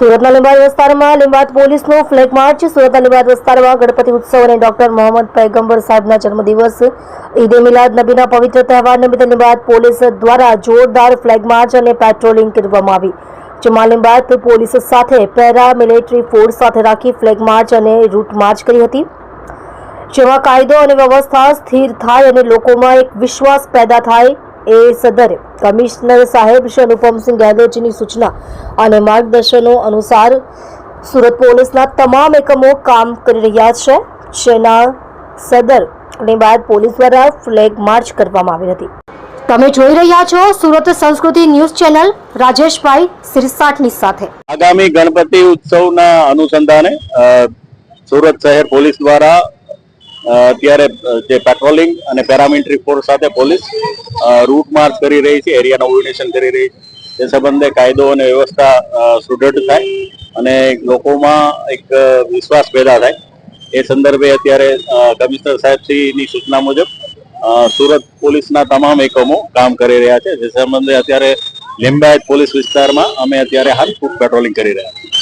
સુરતના લીંબાદ વિસ્તારમાં લીંબાદ પોલીસનો ફ્લેગ માર્ચ, સુરતના લીંબાદ વિસ્તારમાં ગણપતિ ઉત્સવ અને ડોક્ટર મોહમ્મદ પૈગંબર સાહેબના જન્મદિવસ, ઈદે મિલાદ નબીના પવિત્ર તહેવાર નિમિત્તે લીંબાદ પોલીસ દ્વારા જોરદાર ફ્લેગ માર્ચ અને પેટ્રોલિંગ કરવામાં આવી. જેમાં લીંબાદ પોલીસ સાથે પેરા મિલિટરી ફોર્સ સાથે રાખી ફ્લેગ માર્ચ અને રૂટ માર્ચ કરી હતી. જેમાં કાયદો અને વ્યવસ્થા સ્થિર થાય અને લોકોમાં એક વિશ્વાસ પેદા થાય એ સદરે કમિશનર સાહેબ શ્રી અનુપમસિંહ ગેહલોતજીની સૂચના અને માર્ગદર્શનો અનુસાર સુરત પોલીસના તમામ એકમો કામ કરી રહ્યા છે. જેના સદર અને બાદ પોલીસ દ્વારા ફ્લેગ માર્ચ કરવામાં આવી હતી. તમે જોઈ રહ્યા છો સુરત સંસ્કૃતિ ન્યૂઝ ચેનલ રાજેશભાઈ સિરસાટની સાથે. આગામી ગણપતિ ઉત્સવના અનુસંધાને સુરત શહેર પોલીસ દ્વારા અત્યારે જે પેટ્રોલિંગ અને પેરામિલિટરી ફોર્સ સાથે પોલીસ રૂટ માર્ચ કરી રહી છે એરિયાનું ઓર્ડિનેશન કરી રહી છે. તે સંબંધે કાયદો અને વ્યવસ્થા સુદૃઢ થાય અને લોકોમાં એક વિશ્વાસ પેદા થાય. એ સંદર્ભે અત્યારે કમિશનર સાહેબશ્રીની સૂચના મુજબ સુરત પોલીસના તમામ એકમો કામ કરી રહ્યા છે. જે સંબંધે અત્યારે લિંબાયત પોલીસ વિસ્તારમાં અમે અત્યારે હાલ ખૂબ પેટ્રોલિંગ કરી રહ્યા છીએ.